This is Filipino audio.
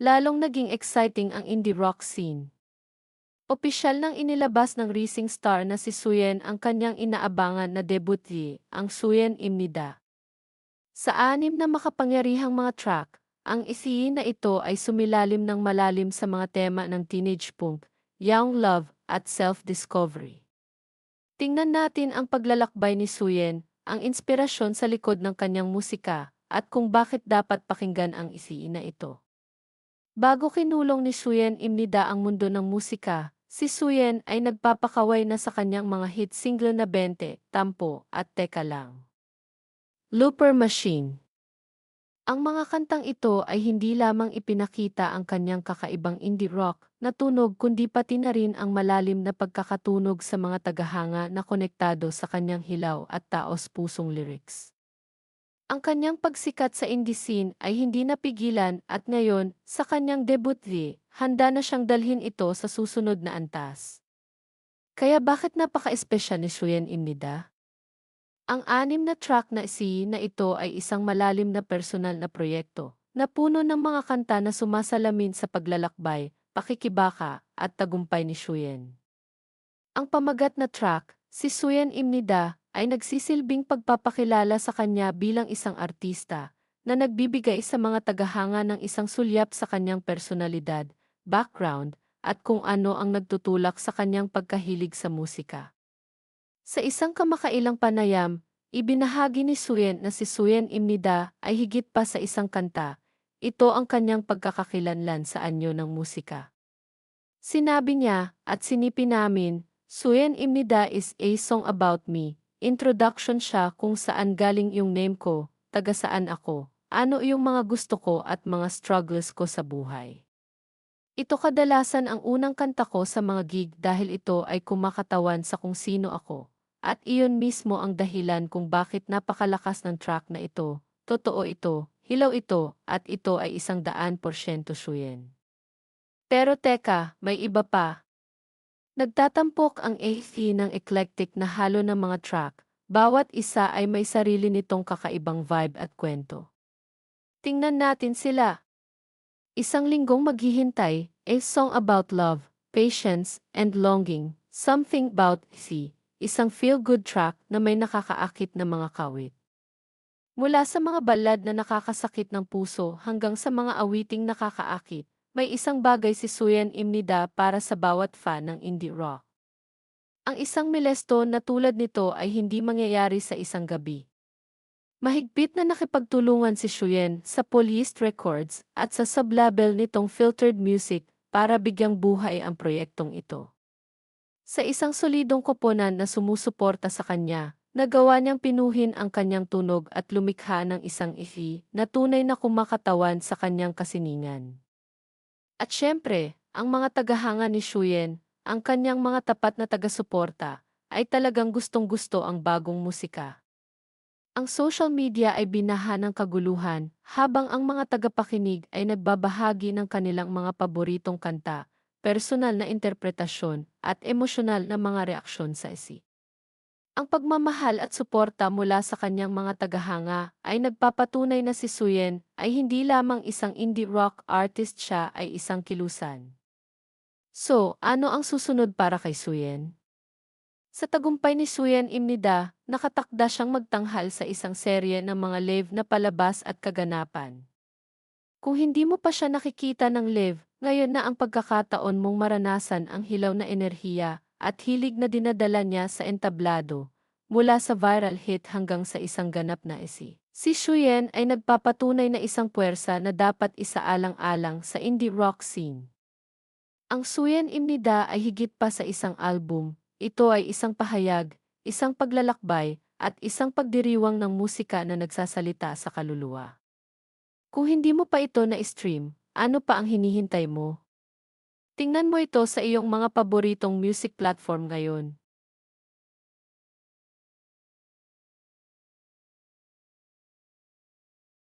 lalong naging exciting ang indie rock scene. Opisyal nang inilabas ng Rising Star na si Suyen ang kanyang inaabangan na debut ang Suyen Imnida. Sa anim na makapangyarihang mga track, ang isiin na ito ay sumilalim ng malalim sa mga tema ng teenage punk, young love, at self-discovery. Tingnan natin ang paglalakbay ni Suyen, ang inspirasyon sa likod ng kanyang musika, at kung bakit dapat pakinggan ang isiin na ito. Bago kinulong ni Suyen Imnida ang mundo ng musika, si Suyen ay nagpapakaway na sa kanyang mga hit single na 20, Tampo, at Teka Lang. Looper Machine Ang mga kantang ito ay hindi lamang ipinakita ang kanyang kakaibang indie rock na tunog kundi pati na rin ang malalim na pagkakatunog sa mga tagahanga na konektado sa kanyang hilaw at taos-pusong lyrics. Ang kanyang pagsikat sa indie scene ay hindi napigilan at ngayon, sa kanyang debut V, handa na siyang dalhin ito sa susunod na antas. Kaya bakit napaka-espesyal ni Shuyen Imnida? Ang anim na track na si na ito ay isang malalim na personal na proyekto, na puno ng mga kanta na sumasalamin sa paglalakbay, pakikibaka, at tagumpay ni Shuyen. Ang pamagat na track, si Suyen Imnida, ay nagsisilbing pagpapakilala sa kanya bilang isang artista, na nagbibigay sa mga tagahanga ng isang sulyap sa kanyang personalidad, background, at kung ano ang nagtutulak sa kanyang pagkahilig sa musika. Sa isang kamakailang panayam, ibinahagi ni Suyen na si Suyen Imnida ay higit pa sa isang kanta. Ito ang kanyang pagkakakilanlan sa anyo ng musika. Sinabi niya, at sinipin namin, Suyen Imnida is a song about me. Introduction siya kung saan galing yung name ko, taga saan ako, ano yung mga gusto ko at mga struggles ko sa buhay. Ito kadalasan ang unang kanta ko sa mga gig dahil ito ay kumakatawan sa kung sino ako. At iyon mismo ang dahilan kung bakit napakalakas ng track na ito. Totoo ito, hilaw ito, at ito ay isang daan porsyento suyen. Pero teka, may iba pa. Nagtatampok ang AFE ng eclectic na halo ng mga track, bawat isa ay may sarili nitong kakaibang vibe at kwento. Tingnan natin sila. Isang linggong maghihintay, a song about love, patience, and longing, something about sea, isang feel-good track na may nakakaakit na mga kawit. Mula sa mga ballad na nakakasakit ng puso hanggang sa mga awiting nakakaakit, may isang bagay si Suyen Imnida para sa bawat fan ng indie rock. Ang isang milestone na tulad nito ay hindi mangyayari sa isang gabi. Mahigpit na nakipagtulungan si Shuyen sa Polyist Records at sa sublabel nitong Filtered Music para bigyang buhay ang proyektong ito. Sa isang solidong koponan na sumusuporta sa kanya, nagawa niyang pinuhin ang kanyang tunog at lumikha ng isang ifi na tunay na kumakatawan sa kanyang kasiningan. At syempre, ang mga tagahanga ni Shuyen, ang kanyang mga tapat na taga-suporta, ay talagang gustong-gusto ang bagong musika. Ang social media ay binaha ng kaguluhan habang ang mga tagapakinig ay nagbabahagi ng kanilang mga paboritong kanta personal na interpretasyon, at emosyonal na mga reaksyon sa isi. Ang pagmamahal at suporta mula sa kanyang mga tagahanga ay nagpapatunay na si Suyen ay hindi lamang isang indie rock artist siya ay isang kilusan. So, ano ang susunod para kay Suyen? Sa tagumpay ni Suyen Imnida, nakatakda siyang magtanghal sa isang serye ng mga live na palabas at kaganapan. Kung hindi mo pa siya nakikita ng live, ngayon na ang pagkakataon mong maranasan ang hilaw na enerhiya at hilig na dinadala niya sa entablado, mula sa viral hit hanggang sa isang ganap na esi. Si Shuyen ay nagpapatunay na isang puwersa na dapat isaalang-alang sa indie rock scene. Ang Suyen Imnida ay higit pa sa isang album, ito ay isang pahayag, isang paglalakbay, at isang pagdiriwang ng musika na nagsasalita sa kaluluwa. Kung hindi mo pa ito na-stream, ano pa ang hinihintay mo? Tingnan mo ito sa iyong mga paboritong music platform ngayon.